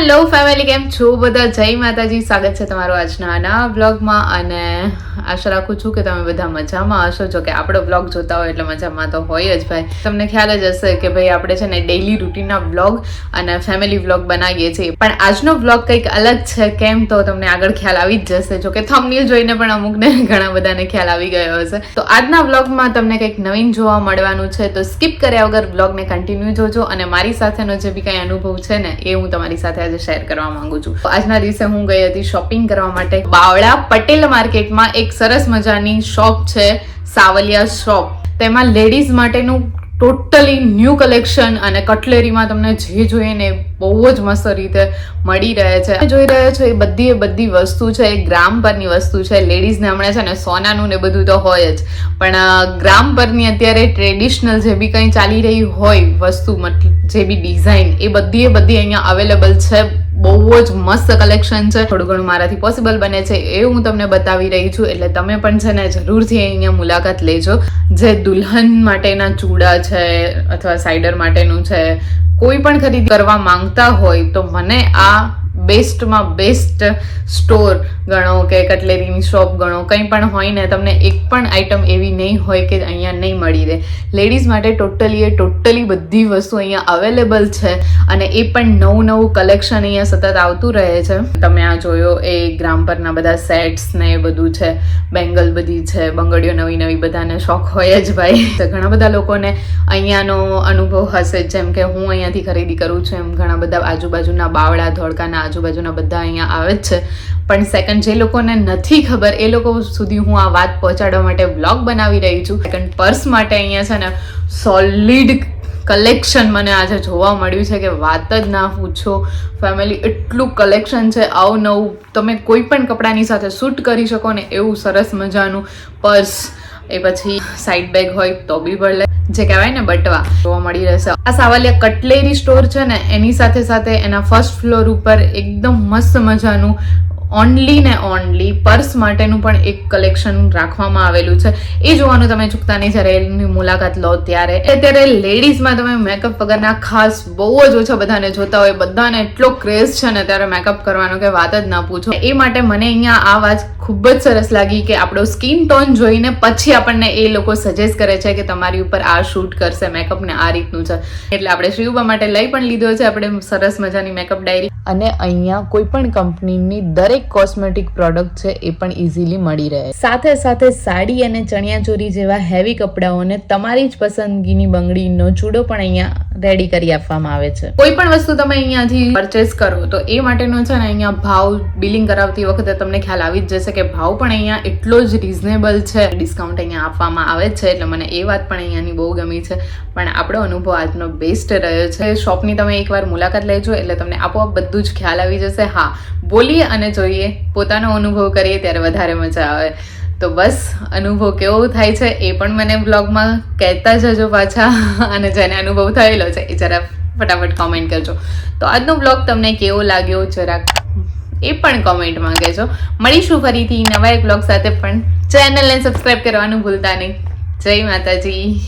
Hello family કેમ છો? બધા જય માતાજી. સ્વાગત છે તમારું આજના આના બ્લોગમાં અને આશા રાખું છું કે તમે બધા મજામાં હશો. જો કે આપણો બ્લોગ જોતા હોય એટલે મજામાં તો હોય જ ભાઈ. તમને ખ્યાલ જ હશે કે ભાઈ આપણે છે ને ડેઈલી રૂટીનના બ્લોગ અને ફેમિલી બ્લોગ બનાવીએ છીએ. પણ આજનો બ્લોગ કંઈક અલગ છે. કેમ તો તમને આગળ ખ્યાલ આવી જ જશે. જો કે થમનીલ જોઈને પણ અમુકને ઘણા બધાને ખ્યાલ આવી ગયો હશે. તો આજના બ્લોગમાં તમને કંઈક નવીન જોવા મળવાનું છે. તો સ્કીપ કર્યા વગર બ્લોગને કન્ટિન્યુ જોજો. અને મારી સાથેનો જે બી કાંઈ અનુભવ છે ને, એ હું તમારી સાથે આજે શેર કરવા માંગુ છું. આજના દિવસે હું ગઈ હતી શોપિંગ કરવા માટે. બાવળા પટેલ માર્કેટમાં એક સરસ મજાની શોપ છે સાવલિયા શોપ તેમાં લેડીઝ માટેનું ટોટલી ન્યૂ કલેક્શન અને કટલેરીમાં તમને જે જોઈએ ને એ બહુ જ મસ્ત રીતે મળી રહે છે. જોઈ રહ્યા છો એ બધી એ બધી વસ્તુ છે, એ ગ્રામ પરની વસ્તુ છે, લેડીઝને હમણાં છે ને સોનાનું ને બધું તો હોય જ. પણ ગ્રામ પરની અત્યારે ટ્રેડિશનલ જે બી કંઈ ચાલી રહી હોય વસ્તુ મતલબ જે બી ડિઝાઇન એ બધી બધી અહીંયા અવેલેબલ છે. બહુ જ મસ્ત કલેક્શન છે. થોડું ઘણું મારાથી પોસિબલ બને છે એ હું તમને બતાવી રહી છું. એટલે તમે પણ છે ને જરૂરથી અહીંયા મુલાકાત લેજો. જે દુલ્હન માટેના ચૂડા છે અથવા સાઈડર માટેનું છે, કોઈ પણ ખરીદી કરવા માંગતા હોય તો મને આ બેસ્ટમાં બેસ્ટ સ્ટોર ગણો કે કટલેરીની શોપ ગણો, કંઈ પણ હોય ને તમને એક પણ આઈટમ એવી નહીં હોય કે અહીંયા નહીં મળી રહે. લેડીઝ માટે ટોટલી એ ટોટલી બધી વસ્તુ અહીંયા અવેલેબલ છે અને એ પણ નવું નવું કલેક્શન અહીંયા સતત આવતું રહે છે. તમે આ જોયો એ ગ્રામ પરના બધા સેટ્સ ને એ બધું છે, બેંગલ બધી છે, બંગડીઓ નવી નવી બધાને શોખ હોય જ ભાઈ. ઘણા બધા લોકોને અહીંયાનો અનુભવ હશે, જેમ કે હું અહીંયાથી ખરીદી કરું છું એમ ઘણા બધા આજુબાજુના બાવળા, ધોળકાના આજુબાજુના બધા અહીંયા આવે જ છે. પણ સેકન્ડ જે લોકોને નથી ખબર, એ લોકો સુધી હું આ વાત પહોંચાડવા માટે બ્લોગ બનાવી રહી છું. સેકન્ડ પર્સ માટે અહીંયા છે ને સોલિડ કલેક્શન મને આજે જોવા મળ્યું છે કે વાત જ ના પૂછો. ફેમિલી એટલું કલેક્શન છે અવનવું તમે કોઈ પણ કપડાની સાથે શૂટ કરી શકો ને, એવું સરસ મજાનું પર્સ એ પછી સાઈડ બેગ હોય તો બી ભલે. જે કહેવાય ને બટવા, જોવા મળી રહેશે. આ સાવલિયા કટલેરી સ્ટોર છે ને, એની સાથે સાથે એના ફર્સ્ટ ફ્લોર ઉપર એકદમ મસ્ત મજાનું ઓનલી ને ઓનલી પર્સ માટેનું પણ એક કલેક્શન રાખવામાં આવેલું છે. એ જોવાનું તમે ચૂકતાની જ્યારે મુલાકાત લો ત્યારે. અત્યારે લેડીઝમાં તમે મેકઅપ વગરના ખાસ બહુ જ ઓછા બધાને જોતા હોય. બધાને એટલો ક્રેઝ છે ને ત્યારે મેકઅપ કરવાનો કે વાત જ ના પૂછો. એ માટે મને અહીંયા આ વાત ખૂબ જ સરસ લાગી કે આપણો સ્કિન ટોન જોઈને પછી આપણને એ લોકો સજેસ્ટ કરે છે કે તમારી ઉપર આ શૂટ કરશે. મેકઅપ ને આ રીતનું છે. એટલે આપણે શ્રીયુબા માટે લઈ પણ લીધો છે. આપણે સરસ મજાની મેકઅપ ડાયરી અને અહીંયા કોઈ પણ કંપનીની દરેક કોસ્મેટિક પ્રોડક્ટ છે એ પણ ઇઝીલી મળી રહે. સાથે સાથે સાડી અને ચણિયાચોરી જેવા હેવી કપડાઓને તમારી જ પસંદગીની બંગડીનો ચૂડો પણ અહીંયા રેડી કરી આપવામાં આવે છે. કોઈ પણ વસ્તુ તમે અહીંયાથી પરચેસ કરો તો એ માટેનો છે ને અહીંયા ભાવ બિલિંગ કરાવતી વખતે તમને ખ્યાલ આવી જ જશે કે ભાવ પણ અહીંયા એટલો જ રિઝનેબલ છે. ડિસ્કાઉન્ટ અહીંયા આપવામાં આવે છે એટલે મને એ વાત પણ અહીંયાની બહુ ગમી છે. પણ આપણો અનુભવ આજનો બેસ્ટ રહ્યો છે. શોપની તમે એકવાર મુલાકાત લેજો એટલે તમને આપોઆપ જ ખ્યાલ આવી જશે. હા, બોલીએ અને જોઈએ. પોતાનો અનુભવ કરીએ ત્યારે વધારે મજા આવે. તો બસ, અનુભવ કેવો થાય છે એ પણ મને બ્લોગમાં કહેતા જજો પાછા. અને જેને અનુભવ થયેલો છે એ જરા ફટાફટ કોમેન્ટ કરજો. તો આજનો બ્લોગ તમને કેવો લાગ્યો? જરાક એ પણ કોમેન્ટમાં કહેજો. મળીશું ફરીથી નવા એક બ્લોગ સાથે પણ. ચેનલને સબસ્ક્રાઈબ કરવાનું ભૂલતા નહીં. જય માતાજી.